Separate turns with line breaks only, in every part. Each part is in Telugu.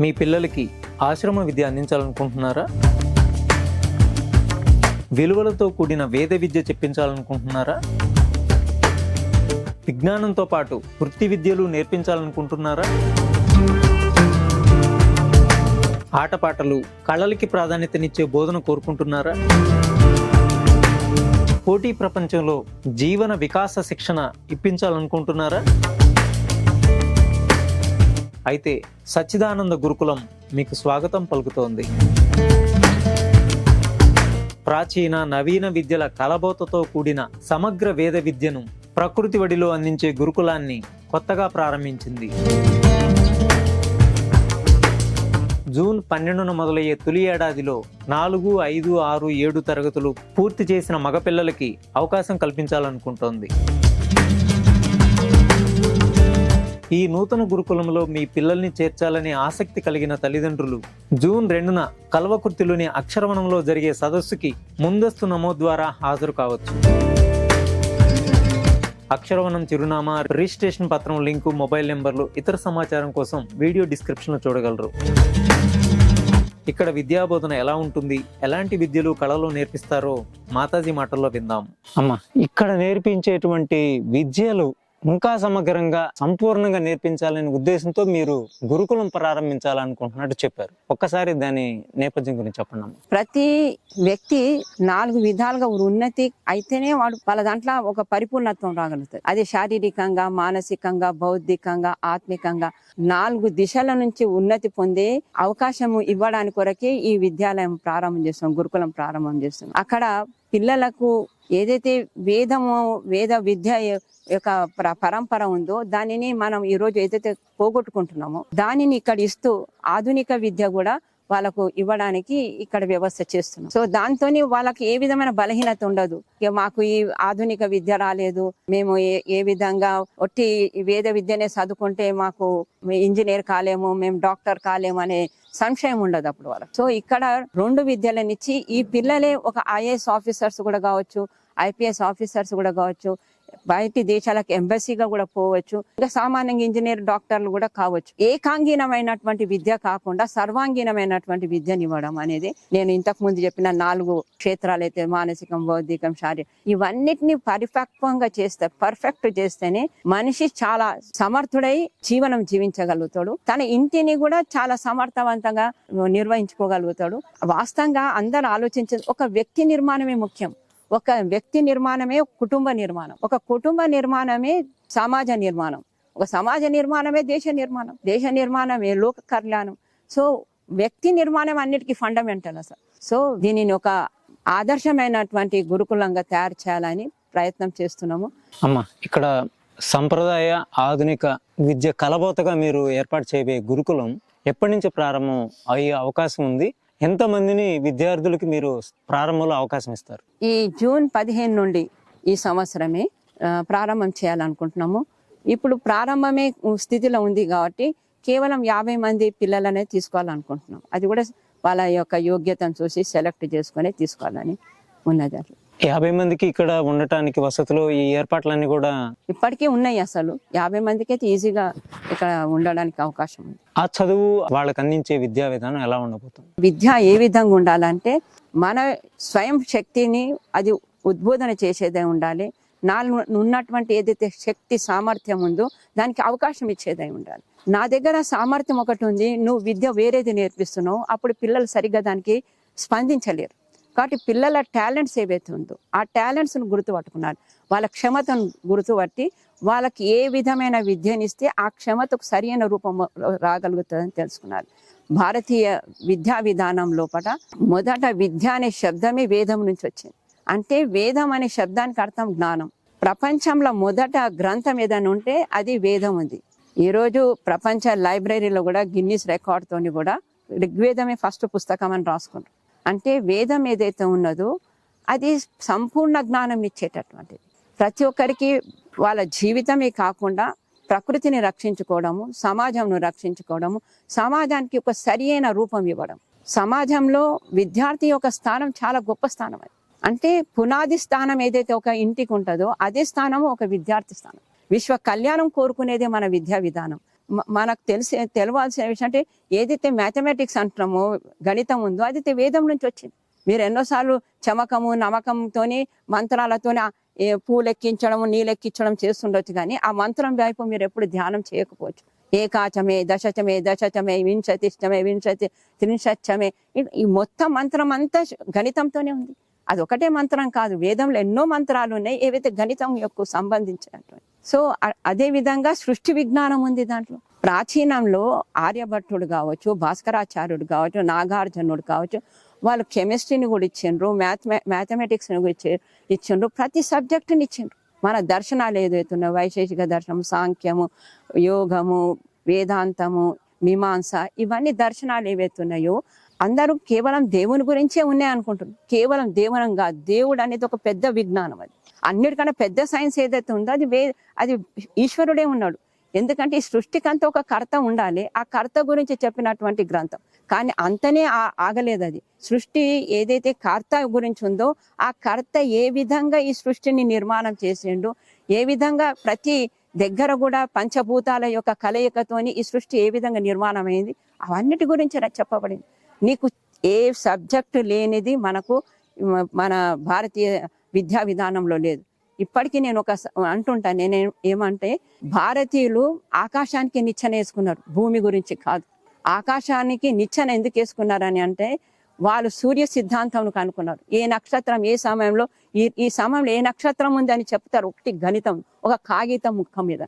మీ పిల్లలకి ఆశ్రమ విద్య అందించాలనుకుంటున్నారా? విలువలతో కూడిన వేద విద్య చెప్పించాలనుకుంటున్నారా? విజ్ఞానంతో పాటు వృత్తి విద్యలు నేర్పించాలనుకుంటున్నారా? ఆటపాటలు కళలకి ప్రాధాన్యతనిచ్చే బోధన కోరుకుంటున్నారా? పోటీ ప్రపంచంలో జీవన వికాస శిక్షణ ఇప్పించాలనుకుంటున్నారా? అయితే సచ్చిదానంద గురుకులం మీకు స్వాగతం పలుకుతోంది. ప్రాచీన నవీన విద్యల కలబోతతో కూడిన సమగ్ర వేద విద్యను ప్రకృతి వడిలో అందించే గురుకులాన్ని కొత్తగా ప్రారంభించింది. జూన్ పన్నెండున మొదలయ్యే తొలి ఏడాదిలో నాలుగు ఐదు ఆరు ఏడు తరగతులు పూర్తి చేసిన మగపిల్లలకి అవకాశం కల్పించాలనుకుంటోంది. ఈ నూతన గురుకులంలో మీ పిల్లల్ని చేర్చాలని ఆసక్తి కలిగిన తల్లిదండ్రులు జూన్ రెండున కల్వకుర్తిలోని అక్షరవనంలో జరిగే సదస్సుకి ముందస్తు నమోదు ద్వారా హాజరు కావచ్చు. అక్షరవనం చిరునామా రిజిస్ట్రేషన్ పత్రం లింకు మొబైల్ నెంబర్లు ఇతర సమాచారం కోసం వీడియో డిస్క్రిప్షన్లో చూడగలరు. ఇక్కడ విద్యాబోధన ఎలా ఉంటుంది? ఎలాంటి విద్యలు కళలు నేర్పిస్తారో మాతాజీ మాటల్లో విందాం. అమ్మ ఇక్కడ నేర్పించేటువంటి విద్యలు ఇంకా సమగ్రంగా సంపూర్ణంగా నేర్పించాలనే ఉద్దేశంతో మీరు గురుకులం ప్రారంభించాలనుకుంటున్నట్టు చెప్పారు. ఒక్కసారి దాని నేపథ్యం గురించి చెప్పండి
ప్రతి వ్యక్తి నాలుగు విధాలుగా ఉన్నతి అయితేనే వాడు వాళ్ళ దాంట్లో ఒక పరిపూర్ణత్వం రాగలుగుతారు అది శారీరకంగా మానసికంగా బౌద్ధికంగా ఆత్మికంగా నాలుగు దిశల నుంచి ఉన్నతి పొందే అవకాశం ఇవ్వడానికి కొరకే ఈ విద్యాలయం ప్రారంభం చేస్తాం గురుకులం ప్రారంభం చేస్తాం అక్కడ పిల్లలకు ఏదైతే వేదము వేద విద్య యొక్క పరంపర ఉందో దానిని మనం ఈరోజు ఏదైతే పోగొట్టుకుంటున్నామో దానిని ఇక్కడ ఇస్తూ ఆధునిక విద్య కూడా వాళ్ళకు ఇవ్వడానికి ఇక్కడ వ్యవస్థ చేస్తున్నాం. సో దాంతోని వాళ్ళకి ఏ విధమైన బలహీనత ఉండదు. మాకు ఈ ఆధునిక విద్య రాలేదు. మేము ఏ ఏ విధంగా ఒట్టి వేద విద్యనే చదువుకుంటే మాకు ఇంజనీర్ కాలేము మేము డాక్టర్ కాలేము అనే సంశయం ఉండదు అప్పుడు వాళ్ళకి. సో ఇక్కడ రెండు విద్యలనిచ్చి ఈ పిల్లలే ఒక ఐఏఎస్ ఆఫీసర్స్ కూడా కావచ్చు ఐపీఎస్ ఆఫీసర్స్ కూడా కావచ్చు బయటి దేశాలకు ఎంబసీగా కూడా పోవచ్చు ఇంకా సామాన్యంగా ఇంజనీర్ డాక్టర్లు కూడా కావచ్చు. ఏకాంగీనమైనటువంటి విద్య కాకుండా సర్వాంగీనమైనటువంటి విద్యనివ్వడం అనేది నేను ఇంతకు ముందు చెప్పిన నాలుగు క్షేత్రాలు అయితే మానసికం బౌద్ధికం శారీరకం ఇవన్నిటిని పరిపక్వంగా చేస్తే పర్ఫెక్ట్ చేస్తేనే మనిషి చాలా సమర్థుడై జీవనం జీవించగలుగుతాడు. తన ఇంటిని కూడా చాలా సమర్థవంతంగా నిర్వహించుకోగలుగుతాడు. వాస్తవంగా అందరూ ఆలోచించేది ఒక వ్యక్తి నిర్మాణమే ముఖ్యం. ఒక వ్యక్తి నిర్మాణమే కుటుంబ నిర్మాణం. ఒక కుటుంబ నిర్మాణమే సమాజ నిర్మాణం. ఒక సమాజ నిర్మాణమే దేశ నిర్మాణం. దేశ నిర్మాణమే లోక కళ్యాణం. సో వ్యక్తి నిర్మాణం అన్నిటికీ ఫండమెంటల్ అసలు. సో దీనిని ఒక ఆదర్శమైనటువంటి గురుకులంగా తయారు చేయాలని ప్రయత్నం చేస్తున్నాము.
అమ్మ ఇక్కడ సంప్రదాయ ఆధునిక విద్య కలబోతగా మీరు ఏర్పాటు చేయబోయే గురుకులం ఎప్పటి నుంచి ప్రారంభం అయ్యే అవకాశం ఉంది? ఎంతమందిని విద్యార్థులకి మీరు ప్రారంభంలో అవకాశం ఇస్తారు?
ఈ జూన్ పదిహేను నుండి ఈ సంవత్సరమే ప్రారంభం చేయాలనుకుంటున్నాము. ఇప్పుడు ప్రారంభమే స్థితిలో ఉంది కాబట్టి కేవలం యాభై మంది పిల్లలనే తీసుకోవాలనుకుంటున్నాం. అది కూడా వాళ్ళ యొక్క యోగ్యతను చూసి సెలెక్ట్ చేసుకొని తీసుకోవాలని ఉన్నది అట్లా
యాభై మందికి ఇక్కడ ఉండటానికి వసతులు ఈ ఏర్పాట్లన్నీ కూడా
ఇప్పటికీ ఉన్నాయి అసలు. యాభై మందికి అయితే ఈజీగా ఇక్కడ ఉండడానికి అవకాశం ఉంది.
ఆ చదువు వాళ్ళకి అందించే విద్యా విధానం ఎలా ఉండబోతుంది?
విద్య ఏ విధంగా ఉండాలంటే మన స్వయం శక్తిని అది ఉద్బోధన చేసేదే ఉండాలి. నాలో ఉన్నటువంటి ఏదైతే శక్తి సామర్థ్యం ఉందో దానికి అవకాశం ఇచ్చేదై ఉండాలి. నా దగ్గర సామర్థ్యం ఒకటి ఉంది నువ్వు విద్య వేరేది నేర్పిస్తున్నావు అప్పుడు పిల్లలు సరిగ్గా దానికి స్పందించలేరు. కాబట్టి పిల్లల టాలెంట్స్ ఏవైతే ఉందో ఆ టాలెంట్స్ను గుర్తుపట్టుకున్నారు. వాళ్ళ క్షమతను గుర్తుపట్టి వాళ్ళకి ఏ విధమైన విద్యనిస్తే ఆ క్షమతకు సరైన రూపం రాగలుగుతుందని తెలుసుకున్నారు. భారతీయ విద్యా విధానం లోపల మొదట విద్య అనే శబ్దమే వేదం నుంచి వచ్చింది. అంటే వేదం అనే శబ్దానికి అర్థం జ్ఞానం. ప్రపంచంలో మొదట గ్రంథం ఏదైనా ఉంటే అది వేదం ఉంది. ఈరోజు ప్రపంచ లైబ్రరీలో కూడా గిన్నిస్ రికార్డ్తోని కూడా ఋగ్వేదమే ఫస్ట్ పుస్తకం అని రాసుకుంటారు అంటే వేదం ఏదైతే ఉన్నదో అది సంపూర్ణ జ్ఞానం ఇచ్చేటటువంటిది. ప్రతి ఒక్కరికి వాళ్ళ జీవితమే కాకుండా ప్రకృతిని రక్షించుకోవడము సమాజంను రక్షించుకోవడము సమాజానికి ఒక సరియైన రూపం ఇవ్వడం. సమాజంలో విద్యార్థి యొక్క స్థానం చాలా గొప్ప స్థానం అది. అంటే పునాది స్థానం ఏదైతే ఒక ఇంటికి ఉంటుందో అదే స్థానము ఒక విద్యార్థి స్థానం. విశ్వ కళ్యాణం కోరుకునేదే మన విద్యా విధానం. మనకు తెలిసే తెలవాల్సిన విషయం అంటే ఏదైతే మ్యాథమెటిక్స్ అంటున్నామో గణితం ఉందో అది అయితే వేదం నుంచి వచ్చింది. మీరు ఎన్నోసార్లు చమకము నమ్మకంతోని మంత్రాలతోని పూలెక్కించడం నీళ్ళెక్కించడం నీళ్ళు ఎక్కించడం చేస్తుండొచ్చు కానీ ఆ మంత్రం వైపు మీరు ఎప్పుడు ధ్యానం చేయకపోవచ్చు. ఏకాచమే దశచమే దశచమే వింశతిష్టమే వింశతి త్రింశచ్చమే ఈ మొత్తం మంత్రం అంతా గణితంతోనే ఉంది. అది ఒకటే మంత్రం కాదు వేదంలో ఎన్నో మంత్రాలు ఉన్నాయి ఏవైతే గణితం యొక్క సంబంధించినటువంటి సో అదే విధంగా సృష్టి విజ్ఞానం ఉంది దాంట్లో. ప్రాచీనంలో ఆర్యభట్టుడు కావచ్చు భాస్కరాచార్యుడు కావచ్చు నాగార్జునుడు కావచ్చు వాళ్ళు కెమిస్ట్రీని కూడా ఇచ్చిండ్రు మ్యాథమె మ్యాథమెటిక్స్ని కూడా ఇచ్చి ఇచ్చిండ్రు. ప్రతి సబ్జెక్టుని ఇచ్చిండ్రు. మన దర్శనాలు ఏదైతున్నాయో వైశేషిక దర్శనం సాంఖ్యము యోగము వేదాంతము మీమాంస ఇవన్నీ దర్శనాలు ఏవైతున్నాయో అందరూ కేవలం దేవుని గురించే ఉన్నాయి అనుకుంటున్నారు. కేవలం దేవునం కాదు దేవుడు అనేది ఒక పెద్ద విజ్ఞానం అది. అన్నిటికన్నా పెద్ద సైన్స్ ఏదైతే ఉందో అది వే అది ఈశ్వరుడే ఉన్నాడు. ఎందుకంటే ఈ సృష్టికంతా ఒక కర్త ఉండాలి. ఆ కర్త గురించి చెప్పినటువంటి గ్రంథం. కానీ అంతనే ఆగలేదు అది. సృష్టి ఏదైతే కర్త గురించి ఉందో ఆ కర్త ఏ విధంగా ఈ సృష్టిని నిర్మాణం చేసిండు ఏ విధంగా ప్రతి దగ్గర కూడా పంచభూతాల యొక్క కలయికతోని ఈ సృష్టి ఏ విధంగా నిర్మాణం అయింది అవన్నిటి గురించి నాకు చెప్పబడింది. నీకు ఏ సబ్జెక్టు లేనిది మనకు మన భారతీయ విద్యా విధానంలో లేదు. ఇప్పటికీ నేను ఒక అంటుంటా అంటుంటాను నేను ఏమంటే భారతీయులు ఆకాశానికి నిచ్చెన వేసుకున్నారు భూమి గురించి కాదు. ఆకాశానికి నిచ్చెన ఎందుకు వేసుకున్నారని అంటే వాళ్ళు సూర్య సిద్ధాంతం కనుక్కున్నారు. ఏ నక్షత్రం ఏ సమయంలో ఈ ఈ సమయంలో ఏ నక్షత్రం ఉంది అని చెప్తారు. ఒకటి గణితం ఒక కాగితం ముఖం మీద.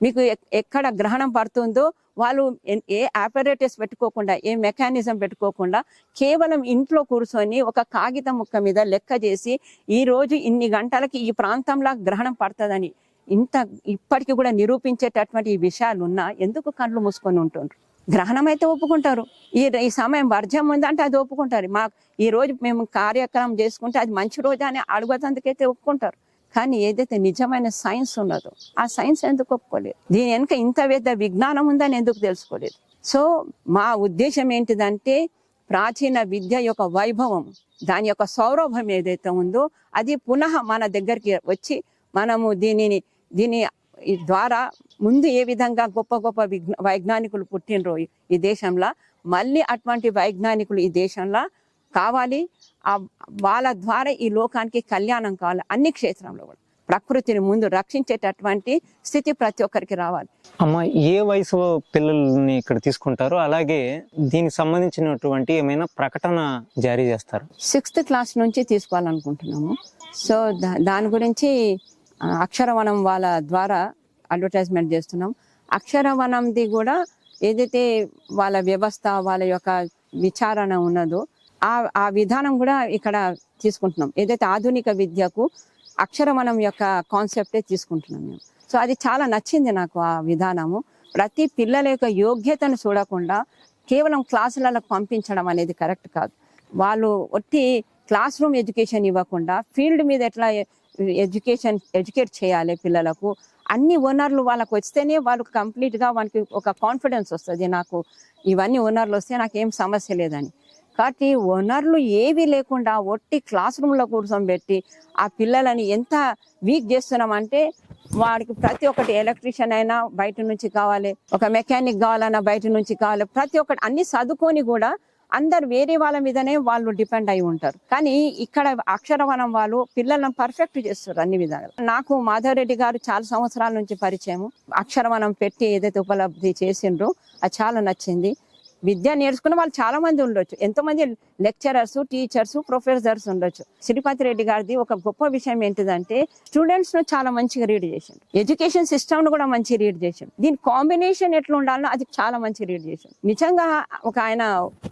మీకు ఎక్కడ గ్రహణం పడుతుందో వాళ్ళు ఏ ఆపరేటర్స్ పెట్టుకోకుండా ఏ మెకానిజం పెట్టుకోకుండా కేవలం ఇంట్లో కూర్చొని ఒక కాగితం ముక్క మీద లెక్క చేసి ఈ రోజు ఇన్ని గంటలకి ఈ ప్రాంతంలో గ్రహణం పడుతుందని ఇంత ఇప్పటికి కూడా నిరూపించేటటువంటి ఈ విషయాలు ఉన్నా ఎందుకు కళ్ళు మూసుకొని ఉంటుండ్రు? గ్రహణం అయితే ఒప్పుకుంటారు. ఈ ఈ సమయం వర్జం ఉందంటే అది ఒప్పుకుంటారు. మా ఈ రోజు మేము కార్యక్రమం చేసుకుంటే అది మంచి రోజు అని అడుగుతందుకైతే ఒప్పుకుంటారు. కానీ ఏదైతే నిజమైన సైన్స్ ఉన్నదో ఆ సైన్స్ ఎందుకు ఒప్పుకోలేదు? దీని వెనుక ఇంత పెద్ద విజ్ఞానం ఉందని ఎందుకు తెలుసుకోలేదు? సో మా ఉద్దేశం ఏంటిదంటే ప్రాచీన విద్య యొక్క వైభవం దాని యొక్క సౌరభం ఏదైతే ఉందో అది పునః మన దగ్గరికి వచ్చి మనము దీనిని దీని ద్వారా ముందు ఏ విధంగా గొప్ప గొప్ప విజ్ఞ- వైజ్ఞానికులు పుట్టినరో ఈ దేశంలో మళ్ళీ అటువంటి వైజ్ఞానికులు ఈ దేశంలో కావాలి. ఆ వాళ్ళ ద్వారా ఈ లోకానికి కళ్యాణం కావాలి. అన్ని క్షేత్రంలో కూడా. ప్రకృతిని ముందు రక్షించేటటువంటి స్థితి ప్రతి ఒక్కరికి రావాలి.
అమ్మ ఏ వయసు పిల్లల్ని ఇక్కడ తీసుకుంటారో అలాగే దీనికి సంబంధించినటువంటి ఏమైనా ప్రకటన జారీ చేస్తారు?
సిక్స్త్ క్లాస్ నుంచి తీసుకోవాలనుకుంటున్నాము. సో దా- దాని గురించి అక్షరవనం వాళ్ళ ద్వారా అడ్వర్టైజ్మెంట్ చేస్తున్నాం. అక్షరవనంది కూడా ఏదైతే వాళ్ళ వ్యవస్థ వాళ్ళ యొక్క విచారణ ఉన్నదో ఆ ఆ విధానం కూడా ఇక్కడ తీసుకుంటున్నాం. ఏదైతే ఆధునిక విద్యకు అక్షరవనం యొక్క కాన్సెప్టే తీసుకుంటున్నాం మేము. సో అది చాలా నచ్చింది నాకు ఆ విధానము. ప్రతి పిల్లల యొక్క యోగ్యతను చూడకుండా కేవలం క్లాసులలో పంపించడం అనేది కరెక్ట్ కాదు. వాళ్ళు ఒట్టి క్లాస్ రూమ్ ఎడ్యుకేషన్ ఇవ్వకుండా ఫీల్డ్ మీద ఎట్లా ఎడ్యుకేషన్ ఎడ్యుకేట్ చేయాలి పిల్లలకు? అన్ని ఓనర్లు వాళ్ళకు వస్తేనే వాళ్ళకు కంప్లీట్గా వాళ్ళకి ఒక కాన్ఫిడెన్స్ వస్తుంది. నాకు ఇవన్నీ ఓనర్లు వస్తే నాకు ఏం సమస్య లేదని. కాబట్టి ఓనర్లు ఏవి లేకుండా ఒట్టి క్లాస్ రూమ్లో కూర్చోబెట్టి ఆ పిల్లలని ఎంత వీక్ చేస్తున్నామంటే వాడికి ప్రతి ఒక్కటి ఎలక్ట్రీషియన్ అయినా బయట నుంచి కావాలి ఒక మెకానిక్ కావాలన్నా బయట నుంచి కావాలి ప్రతి ఒక్కటి అన్ని చదువుకొని కూడా అందరు వేరే వాళ్ళ మీదనే వాళ్ళు డిపెండ్ అయి ఉంటారు. కానీ ఇక్కడ అక్షరవనం వాళ్ళు పిల్లలను పర్ఫెక్ట్ చేస్తారు అన్ని విధాలుగా నాకు మాధవరెడ్డి గారు చాలా సంవత్సరాల నుంచి పరిచయం అక్షరవనం పెట్టి ఏదైతే ఉపలబ్ధి చేసిండ్రో అది చాలా నచ్చింది. విద్య నేర్చుకున్న వాళ్ళు చాలా మంది ఉండొచ్చు. ఎంతో మంది లెక్చరర్స్ టీచర్స్ ప్రొఫెసర్స్ ఉండొచ్చు. శ్రీపతి రెడ్డి గారిది ఒక గొప్ప విషయం ఏంటిదంటే స్టూడెంట్స్ను చాలా మంచిగా రీడ్ చేసిండు. ఎడ్యుకేషన్ సిస్టమ్ను కూడా మంచి రీడ్ చేసిండు. దీని కాంబినేషన్ ఎట్లా ఉండాలో అది చాలా మంచి రీడ్ చేసిండు. నిజంగా ఒక ఆయన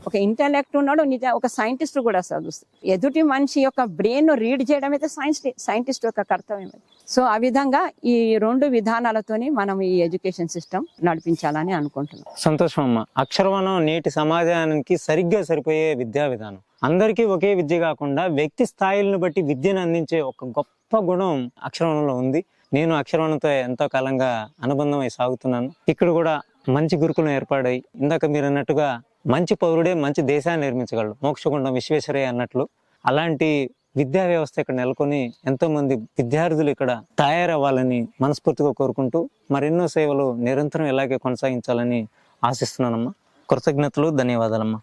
ఒక ఇంటలెక్ట్ ఉన్నాడు నిజ ఒక సైంటిస్ట్ కూడా చదువుతాడు ఎదుటి మనిషి యొక్క బ్రెయిన్ను రీడ్ చేయడం అయితే సైన్స్ సైంటిస్ట్ యొక్క కర్తవ్యం సో ఆ విధంగా ఈ రెండు విధానాలతోనే మనం ఈ ఎడ్యుకేషన్ సిస్టమ్ నడిపించాలని అనుకుంటున్నాం.
సంతోషం అమ్మ. అక్షరవనం నేటి సమాజానికి సరిగ్గా సరిపోయే విద్యా విధానం. అందరికీ ఒకే విద్య కాకుండా వ్యక్తి స్థాయిలను బట్టి విద్యను అందించే ఒక గొప్ప గుణం అక్షరవణంలో ఉంది. నేను అక్షరవణంతో ఎంతో కాలంగా అనుబంధమై సాగుతున్నాను. ఇక్కడ కూడా మంచి గురుకులం ఏర్పాడై ఇందాక మీరు అన్నట్టుగా మంచి పౌరుడే మంచి దేశాన్ని నిర్మించగలడు. మోక్షగుండం విశ్వేశ్వరయ్య అన్నట్లు. అలాంటి విద్యా వ్యవస్థ ఇక్కడ నెలకొని ఎంతో మంది విద్యార్థులు ఇక్కడ తయారవ్వాలని మనస్ఫూర్తిగా కోరుకుంటూ మరెన్నో సేవలు నిరంతరం ఇలాగే కొనసాగించాలని ఆశిస్తున్నానమ్మా. కృతజ్ఞతలు ధన్యవాదాలమ్మా.